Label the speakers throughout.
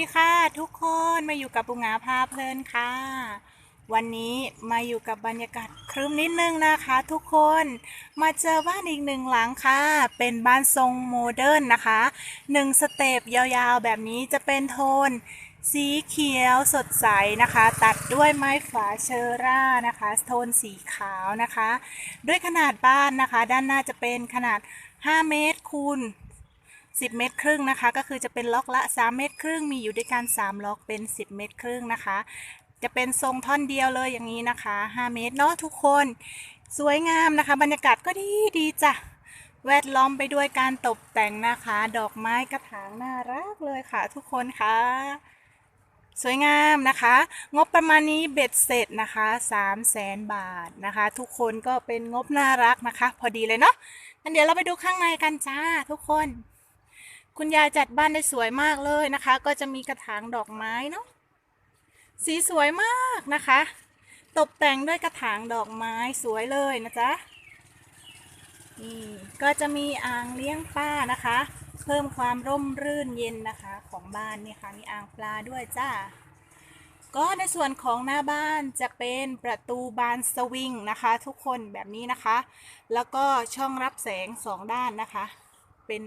Speaker 1: ีค่ะทุกคนมาอยู่กับปุงาพาเพลินค่ะ วันนี้มาอยู่กับบรรยากาศครึ้มนิดนึงนะคะทุกคนมาเจอบ้านอีกหนึ่งหลังค่ะ เป็นบ้านทรงโมเดิร์นนะคะหนึ่งสเตปยาวๆ แบบนี้จะเป็นโทน สีเขียวสดใสนะคะ ตัดด้วยไม้ฝาเชอร่านะคะ โทนสีขาวนะคะ ด้วยขนาดบ้านนะคะ ด้านหน้าจะเป็นขนาด 5 เมตรคูณ 10 เมตรครึ่งนะคะ ก็คือจะเป็นล็อกละ 3 เมตรครึ่งมีอยู่ด้วยกัน3ล็อกเป็น 10 เมตรครึ่งนะคะ จะเป็นทรงท่อนเดียวเลยอย่างนี้นะคะ 5 เมตรเนาะทุกคนสวยงามนะคะ บรรยากาศก็ดีดีจ้ะแวดล้อมไปด้วยการตกแต่งนะคะ ดอกไม้กระถางน่ารักเลยค่ะ ทุกคนค่ะสวยงามนะคะ งบประมาณนี้เบ็ดเสร็จนะคะ3 0 0แสนบาทนะคะ ทุกคนก็เป็นงบน่ารักนะคะ พอดีเลยเนาะงั้นเดี๋ยวเราไปดูข้างในกันจ้าทุกคน คุณยายจัดบ้านได้สวยมากเลยนะคะ ก็จะมีกระถางดอกไม้เนาะสีสวยมากนะคะ ตกแต่งด้วยกระถางดอกไม้สวยเลยนะจ๊ะนี่ก็จะมีอ่างเลี้ยงปลานะคะ เพิ่มความร่มรื่นเย็นนะคะของบ้านนี่ค่ะมีอ่างปลาด้วยจ้าก็ในส่วนของหน้าบ้านจะเป็นประตูบานสวิงนะคะ ทุกคนแบบนี้นะคะ แล้วก็ช่องรับแสงสองด้านนะคะ เป็น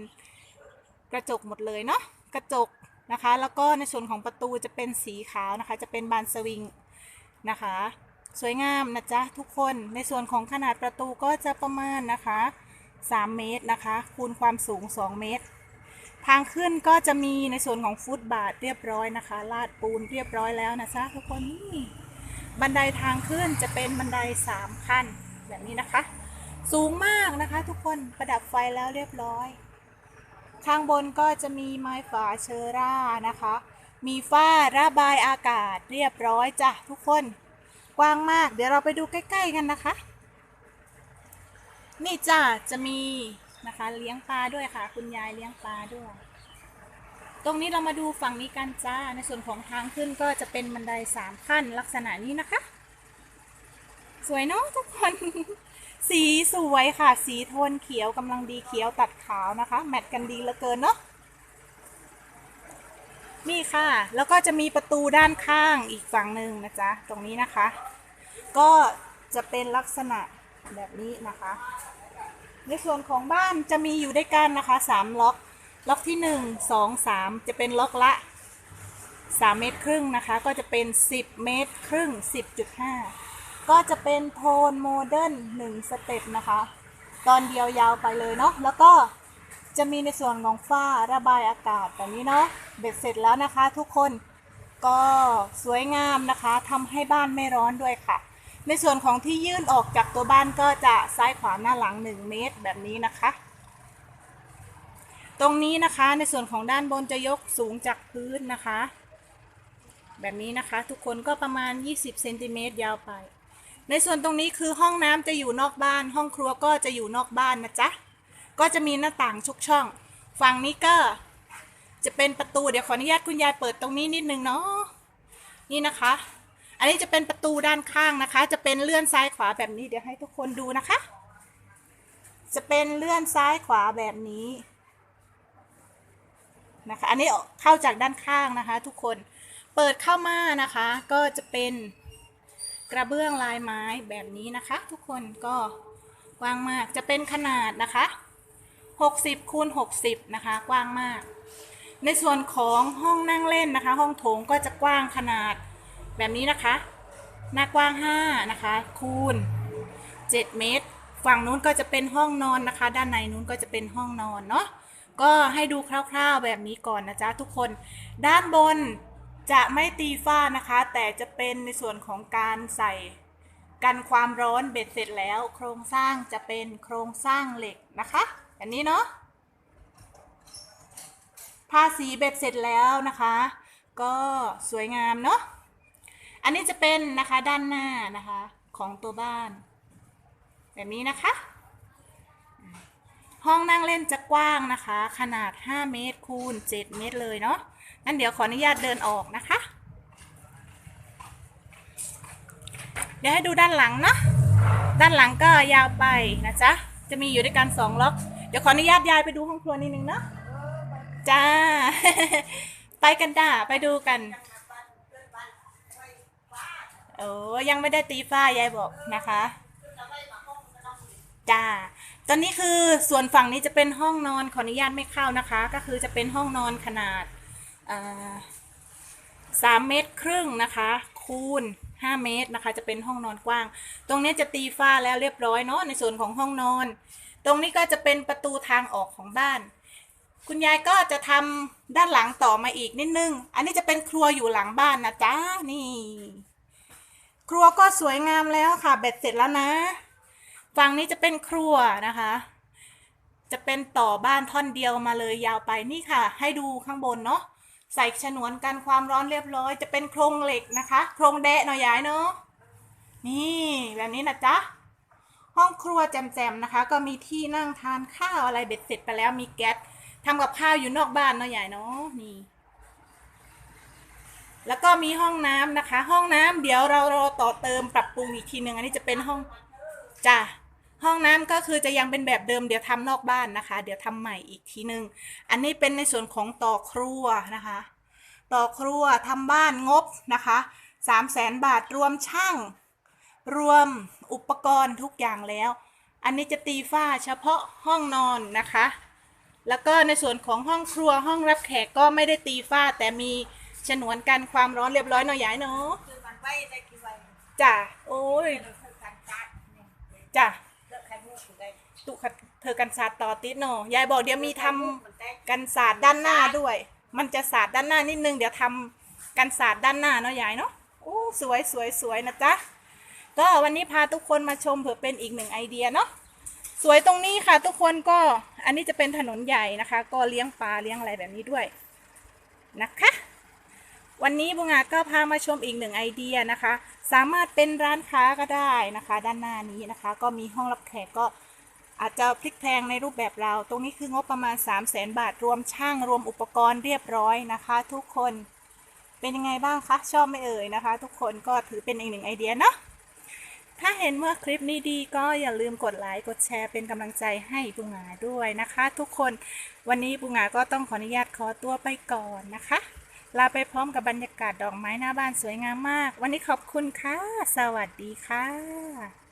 Speaker 1: กระจกหมดเลยเนาะกระจกนะคะ แล้วก็ในส่วนของประตูจะเป็นสีขาวนะคะ จะเป็นบานสวิงนะคะ สวยงามนะจ๊ะทุกคนในส่วนของขนาดประตูก็จะประมาณนะคะ 3 เมตรนะคะ คูณความสูง 2 เมตร ทางขึ้นก็จะมีในส่วนของฟุตบาทเรียบร้อยนะคะ ลาดปูนเรียบร้อยแล้วนะจ๊ะทุกคนนี่บันไดทางขึ้นจะเป็นบันได 3 ขั้นแบบนี้นะคะ สูงมากนะคะทุกคนประดับไฟแล้วเรียบร้อย ข้างบนก็จะมีไม้ฝาเชอร่านะคะ มีฝ้าระบายอากาศเรียบร้อยจ้ะทุกคน กว้างมาก เดี๋ยวเราไปดูใกล้ ๆ กันนะคะ นี่จ้ะจะมีนะคะเลี้ยงปลาด้วยค่ะ คุณยายเลี้ยงปลาด้วย ตรงนี้เรามาดูฝั่งนี้กันจ้า ในส่วนของทางขึ้นก็จะเป็นบันไดสามขั้นลักษณะนี้นะคะ สวยเนาะทุกคน สีสวยค่ะ สีโทนเขียวกำลังดีเขียวตัดขาวนะคะ แมทกันดีเหลือเกินเนาะนี่ค่ะ แล้วก็จะมีประตูด้านข้างอีกฝั่งหนึ่งนะจ๊ะ ตรงนี้นะคะ ก็จะเป็นลักษณะแบบนี้นะคะ ในส่วนของบ้านจะมีอยู่ด้วยกันนะคะสามล็อก ล็อกที่หนึ่งสองสามจะเป็นล็อกละสามเมตรครึ่งนะคะ ก็จะเป็นสิบเมตรครึ่งสิบจุดห้า ก็จะเป็นโทนโมเดิร์นหนึ่งสเต็ปนะคะ ตอนเดียวยาวไปเลยเนาะแล้วก็จะมีในส่วนของฝ้าระบายอากาศแบบนี้เนาะเบ็ดเสร็จแล้วนะคะทุกคนก็สวยงามนะคะทำให้บ้านไม่ร้อนด้วยค่ะ ในส่วนของที่ยื่นออกจากตัวบ้านก็จะซ้ายขวาหน้าหลัง 1 เมตรแบบนี้นะคะ ตรงนี้นะคะในส่วนของด้านบนจะยกสูงจากพื้นนะคะ แบบนี้นะคะทุกคนก็ประมาณ 20เซนติเมตรยาวไป ในส่วนตรงนี้คือห้องน้ำจะอยู่นอกบ้าน ห้องครัวก็จะอยู่นอกบ้านนะจ๊ะ ก็จะมีหน้าต่างชุกช่อง ฝั่งนี้ก็จะเป็นประตูเดี๋ยวขออนุญาตคุณยายเปิดตรงนี้นิดนึงเนาะนี่นะคะ อันนี้จะเป็นประตูด้านข้างนะคะ จะเป็นเลื่อนซ้ายขวาแบบนี้เดี๋ยวให้ทุกคนดูนะคะ จะเป็นเลื่อนซ้ายขวาแบบนี้นะคะ อันนี้เข้าจากด้านข้างนะคะ ทุกคนเปิดเข้ามานะคะ ก็จะเป็น กระเบื้องลายไม้แบบนี้นะคะ ทุกคนก็กว้างมากจะเป็นขนาดนะคะ 60คูณ60 นะคะ กว้างมาก ในส่วนของห้องนั่งเล่นนะคะ ห้องโถงก็จะกว้างขนาดแบบนี้นะคะ หน้ากว้าง 5 นะคะ คูณ 7 เมตร ฝั่งนู้นก็จะเป็นห้องนอนนะคะ ด้านในนู้นก็จะเป็นห้องนอนเนาะก็ให้ดูคร่าวๆแบบนี้ก่อนนะจ๊ะทุกคน ด้านบน จะไม่ตีฝ้านะคะ แต่จะเป็นในส่วนของการใส่กันความร้อนเบ็ดเสร็จแล้ว โครงสร้างจะเป็นโครงสร้างเหล็กนะคะแบบนี้เนาะทาสีเบ็ดเสร็จแล้วนะคะ ก็สวยงามเนาะอันนี้จะเป็นนะคะด้านหน้านะคะของตัวบ้าน แบบนี้นะคะ ห้องนั่งเล่นจะกว้างนะคะ ขนาด 5 เมตรคูณ 7 เมตรเลยเนาะงั้นเดี๋ยวขออนุญาตเดินออกนะคะ เดี๋ยวให้ดูด้านหลังเนาะด้านหลังก็ยาวไปนะจ๊ะ จะมีอยู่ด้วยกันสองล็อก เดี๋ยวขออนุญาตยายไปดูห้องครัวนิดนึงเนาะจ้า ไปกันจ้าไปดูกันเออยังไม่ได้ตีฝ้ายายบอกนะคะ จ้า ตอนนี้คือส่วนฝั่งนี้จะเป็นห้องนอนขออนุญาตไม่เข้านะคะ ก็คือจะเป็นห้องนอนขนาดสามเมตรครึ่งนะคะ คูณห้าเมตรนะคะ จะเป็นห้องนอนกว้าง ตรงนี้จะตีฝ้าแล้วเรียบร้อยเนาะในส่วนของห้องนอน ตรงนี้ก็จะเป็นประตูทางออกของบ้าน คุณยายก็จะทำด้านหลังต่อมาอีกนิดนึง อันนี้จะเป็นครัวอยู่หลังบ้านนะจ๊ะนี่ ครัวก็สวยงามแล้วค่ะเบ็ดเสร็จแล้วนะ ฝั่งนี้จะเป็นครัวนะคะ จะเป็นต่อบ้านท่อนเดียวมาเลยยาวไปนี่ค่ะ ให้ดูข้างบนเนาะใส่ฉนวนกันความร้อนเรียบร้อย จะเป็นโครงเหล็กนะคะ โครงแดะหน่อยยายเนาะนี่แบบนี้นะจ๊ะห้องครัวแจมๆนะคะ ก็มีที่นั่งทานข้าวอะไรเบ็ดเสร็จไปแล้วมีแก๊สทำกับข้าวอยู่นอกบ้านเนาะยายเนาะนี่แล้วก็มีห้องน้ำนะคะ ห้องน้ำเดี๋ยวเราเราต่อเติมปรับปรุงอีกทีหนึ่งอันนี้จะเป็นห้องจ้ะ ห้องน้ำก็คือจะยังเป็นแบบเดิมเดี๋ยวทำนอกบ้านนะคะ เดี๋ยวทำใหม่อีกทีหนึ่งอันนี้เป็นในส่วนของต่อครัวนะคะ ต่อครัวทำบ้านงบนะคะสามแสนบาทรวมช่าง รวมอุปกรณ์ทุกอย่างแล้ว อันนี้จะตีฝ้าเฉพาะห้องนอนนะคะ แล้วก็ในส่วนของห้องครัวห้องรับแขกก็ไม่ได้ตีฝ้าแต่มีฉนวนกันความร้อนเรียบร้อยเนาะยายเนาะ
Speaker 2: คือมันไว้ได้กี่วัน
Speaker 1: จ้ะโอ้ย
Speaker 2: เราคือการจัดเนี่ย
Speaker 1: จ้ะ ตุกเธอกันศาสตร์ต่อติดเนาะยายบอกเดี๋ยวมีทำกันศาสตร์ด้านหน้าด้วย มันจะศาสตร์ด้านหน้านิดนึงเดี๋ยวทำกันศาสตร์ด้านหน้าเนาะยายเนาะโอ้สวยสวยสวยนะจ๊ะก็วันนี้พาทุกคนมาชมเผื่อเป็นอีกหนึ่งไอเดียเนาะสวยตรงนี้ค่ะทุกคนก็อันนี้จะเป็นถนนใหญ่นะคะ ก็เลี้ยงปลาเลี้ยงอะไรแบบนี้ด้วยนะคะ วันนี้บุงาก็พามาชมอีกหนึ่งไอเดียนะคะ สามารถเป็นร้านค้าก็ได้นะคะ ด้านหน้านี้นะคะ ก็มีห้องรับแขกก็อาจจะพลิกแพลงในรูปแบบเรา ตรงนี้คืองบประมาณ 3 0 0แสนบาทรวมช่างรวมอุปกรณ์เรียบร้อยนะคะ ทุกคนเป็นยังไงบ้างคะชอบไม่เอ่ยนะคะ ทุกคนก็ถือเป็นอีกหนึ่งไอเดียเนาะถ้าเห็นว่าคลิปนี้ดีก็อย่าลืมกดไลค์กดแชร์เป็นกำลังใจให้บุงาด้วยนะคะ ทุกคนวันนี้บุงาก็ต้องขออนุญาตขอตัวไปก่อนนะคะ ลาไปพร้อมกับบรรยากาศดอกไม้หน้าบ้านสวยงามมาก วันนี้ขอบคุณค่ะ สวัสดีค่ะ